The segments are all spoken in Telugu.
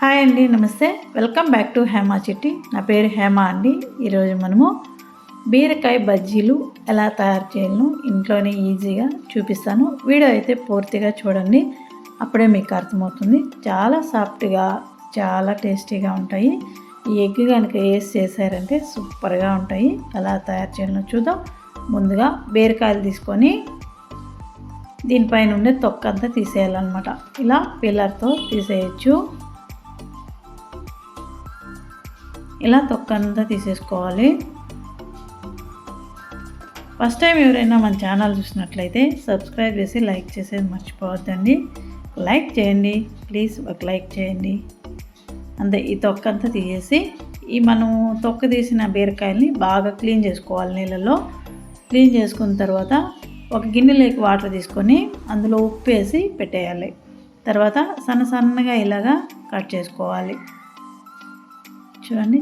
హాయ్ అండి నమస్తే. Welcome back to Hema Chetti. నా పేరు హేమ అండి. ఈరోజు మనము బీరకాయ బజ్జీలు ఎలా తయారు చేయాలను ఇంట్లోనే ఈజీగా చూపిస్తాను. వీడియో అయితే పూర్తిగా చూడండి. అప్పుడే మీకు అర్థమవుతుంది. చాలా సాఫ్ట్గా చాలా టేస్టీగా ఉంటాయి. ఈ ఎగ్ కనుక వేసి చేశారంటే సూపర్గా ఉంటాయి. ఎలా తయారు చేయాలో చూద్దాం. ముందుగా బీరకాయలు తీసుకొని దీనిపైన ఉండే తొక్క అంతా తీసేయాలన్నమాట. ఇలా పిల్లర్తో తీసేయచ్చు. ఇలా తొక్క అంతా తీసేసుకోవాలి. ఫస్ట్ టైం ఎవరైనా మన ఛానల్ చూసినట్లయితే సబ్స్క్రైబ్ చేసి లైక్ చేసేది మర్చిపోవద్దండి. లైక్ చేయండి. ప్లీజ్ ఒక లైక్ చేయండి. అంతే ఈ తొక్క అంతా తీసేసి ఈ మనం తొక్క తీసిన బీరకాయల్ని బాగా క్లీన్ చేసుకోవాలి నీళ్ళలో. క్లీన్ చేసుకున్న తర్వాత ఒక గిన్నెలోకి వాటర్ తీసుకొని అందులో ఉప్పు వేసి పెట్టేయాలి. తర్వాత సన్న సన్నగా ఇలాగా కట్ చేసుకోవాలి. చూడండి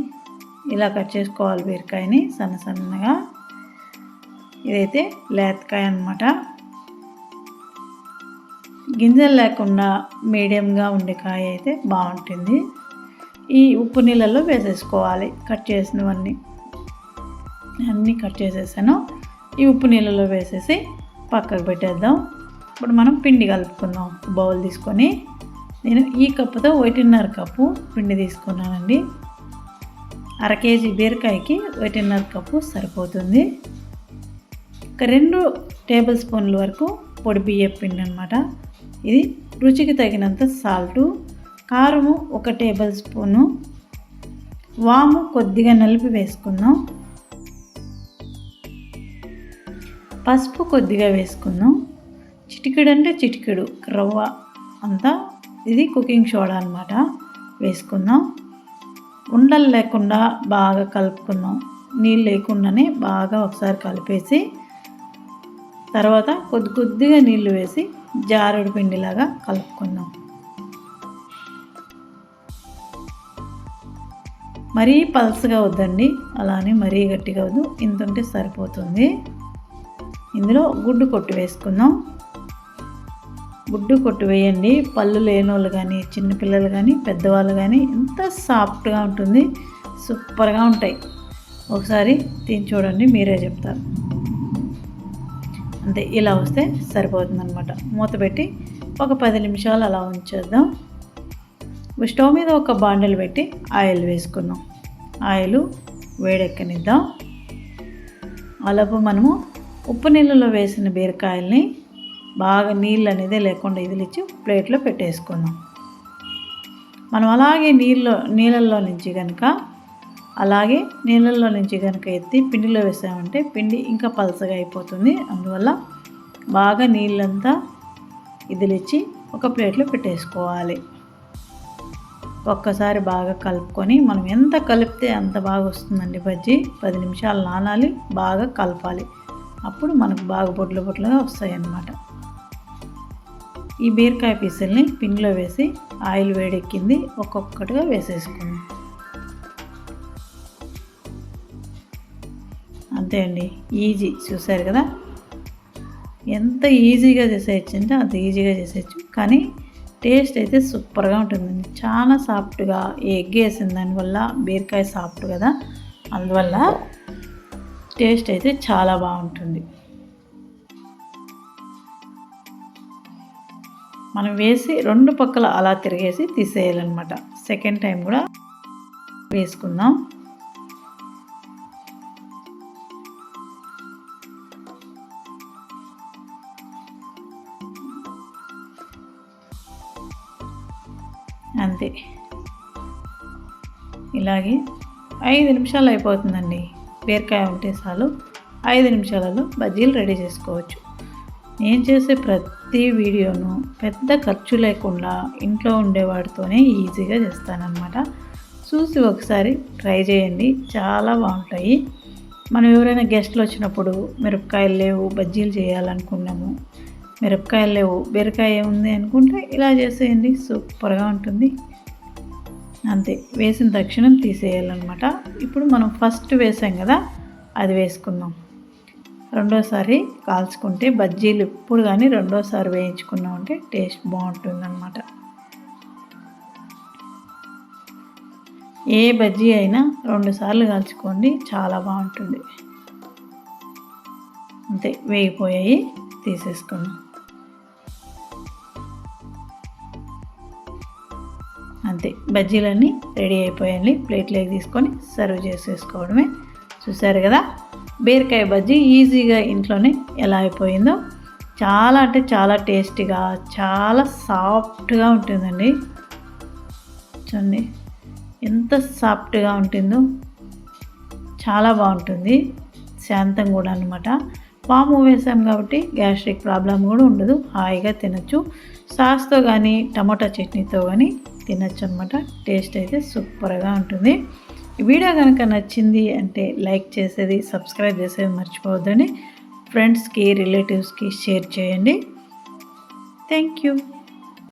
ఇలా కట్ చేసుకోవాలి బీరకాయని సన్న సన్నగా. ఇదైతే లేతకాయ అనమాట గింజలు లేకుండా మీడియంగా ఉండే కాయ అయితే బాగుంటుంది. ఈ ఉప్పు నీళ్ళల్లో వేసేసుకోవాలి కట్ చేసినవన్నీ. అన్నీ కట్ చేసేసాను. ఈ ఉప్పు నీళ్ళలో వేసేసి పక్కకు పెట్టేద్దాం. ఇప్పుడు మనం పిండి కలుపుకుందాం. బౌల్ తీసుకొని నేను ఈ కప్పుతో ఒకటిన్నర కప్పు పిండి తీసుకున్నానండి. అర కేజీ బీరకాయకి ఒకటిన్నర కప్పు సరిపోతుంది. ఒక రెండు టేబుల్ స్పూన్ల వరకు పొడి బియ్యం పిండి అనమాట ఇది రుచికి తగినంత సాల్టు కారము ఒక టేబుల్ స్పూను వాము కొద్దిగా నలిపి వేసుకుందాం. పసుపు కొద్దిగా వేసుకుందాం. చిటికెడు అంటే చిటికెడు రవ్వ అంతా ఇది కుకింగ్ సోడా అనమాట వేసుకుందాం. ఉండలు లేకుండా బాగా కలుపుకున్నాం. నీళ్ళు లేకుండానే బాగా ఒకసారి కలిపేసి తర్వాత కొద్ది కొద్దిగా నీళ్ళు వేసి జారుడు పిండిలాగా కలుపుకున్నాం. మరీ పల్సగా వద్దండి. అలానే మరీ గట్టిగా వద్దు. ఇంత ఉంటే సరిపోతుంది. ఇందులో గుడ్డు కొట్టు వేసుకుందాం. గుడ్డు కొట్టు వేయండి. పళ్ళు లేని వాళ్ళు కానీ చిన్నపిల్లలు కానీ పెద్దవాళ్ళు కానీ ఎంత సాఫ్ట్గా ఉంటుంది సూపర్గా ఉంటాయి. ఒకసారి తిని చూడండి మీరే చెప్తారు. అంతే ఇలా వస్తే సరిపోతుందనమాట మూత పెట్టి ఒక పది నిమిషాలు అలా ఉంచేద్దాం. స్టవ్ మీద ఒక బాండలు పెట్టి ఆయిల్ వేసుకుందాం. ఆయిల్ వేడెక్కనిద్దాం. అలాపు మనము ఉప్పు నీళ్ళలో వేసిన బీరకాయల్ని బాగా నీళ్ళు అనేది లేకుండా ఇదిలిచ్చి ప్లేట్లో పెట్టేసుకున్నాం. మనం అలాగే నీళ్ళు నీళ్ళల్లో నుంచి కనుక అలాగే నీళ్ళల్లో నుంచి కనుక ఎత్తి పిండిలో వేసామంటే పిండి ఇంకా పలసగా అయిపోతుంది. అందువల్ల బాగా నీళ్ళంతా ఇదిలిచ్చి ఒక ప్లేట్లో పెట్టేసుకోవాలి. ఒక్కసారి బాగా కలుపుకొని మనం ఎంత కలిపితే అంత బాగా వస్తుందండి బజ్జీ? పది నిమిషాలు నానాలి బాగా కలపాలి. అప్పుడు మనకు బాగా బొట్లు బొట్లుగా వస్తాయి అన్నమాట ఈ బీరకాయ పీసుల్ని పిండిలో వేసి ఆయిల్ వేడెక్కింది ఒక్కొక్కటిగా వేసేసుకుందాం. అంతే అండి ఈజీ. చూసారు కదా? ఎంత ఈజీగా చేసేయచ్చు అంటే అంత ఈజీగా చేసేయచ్చు. కానీ టేస్ట్ అయితే సూపర్గా ఉంటుందండి చాలా సాఫ్ట్గా ఎగ్ వేసిన దానివల్ల బీరకాయ సాఫ్ట్ కదా? అందువల్ల టేస్ట్ అయితే చాలా బాగుంటుంది. మనం వేసి రెండు పక్కల అలా తిరిగేసి తీసేయాలన్నమాట. సెకండ్ టైం కూడా వేసుకుందాం. అంతే. ఇలాగే ఐదు నిమిషాలు అయిపోతుందండి. బీరకాయ ఉంటే చాలు. ఐదు నిమిషాలలో బజ్జీలు రెడీ చేసుకోవచ్చు. నేను చేసే ప్రతి ప్రతి వీడియోను పెద్ద ఖర్చు లేకుండా ఇంట్లో ఉండేవాడితోనే ఈజీగా చేస్తానన్నమాట. చూసి ఒకసారి ట్రై చేయండి చాలా బాగుంటాయి. మనం ఎవరైనా గెస్ట్లు వచ్చినప్పుడు మిరపకాయలు లేవు బజ్జీలు చేయాలనుకున్నాము మిరపకాయలు లేవు బీరకాయ ఉంది అనుకుంటే ఇలా చేసేయండి సూపర్గా ఉంటుంది. అంతే వేసిన తక్షణం తీసేయాలన్నమాట. ఇప్పుడు మనం ఫస్ట్ వేసాం కదా అది వేసుకుందాం. రెండోసారి కాల్చుకుంటే బజ్జీలు ఇప్పుడు కానీ రెండోసారి వేయించుకున్నామంటే టేస్ట్ బాగుంటుందన్నమాట. ఏ బజ్జీ అయినా రెండుసార్లు కాల్చుకోండి చాలా బాగుంటుంది. అంతే వేగిపోయాయి తీసేసుకున్నాం. అంతే బజ్జీలన్నీ రెడీ అయిపోయాయి ప్లేట్లోకి తీసుకొని సర్వ్ చేసేసుకోవడమే. చూసారు కదా? బీరకాయ బజ్జీ ఈజీగా ఇంట్లోనే ఎలా అయిపోయిందో చాలా అంటే చాలా టేస్టీగా చాలా సాఫ్ట్గా ఉంటుందండి. చూడండి ఎంత సాఫ్ట్గా ఉంటుందో. చాలా బాగుంటుంది. శాంతం కూడా అనమాట పాము వేసాం కాబట్టి గ్యాస్ట్రిక్ ప్రాబ్లం కూడా ఉండదు. హాయిగా తినచ్చు. సాస్తో కానీ టమాటా చట్నీతో కానీ తినచ్చు అనమాట టేస్ట్ అయితే సూపర్గా ఉంటుంది. వీడియో కనుక నచ్చింది అంటే లైక్ చేసేది సబ్స్క్రైబ్ చేసేది మర్చిపోవద్దని ఫ్రెండ్స్కి రిలేటివ్స్కి షేర్ చేయండి. Thank you.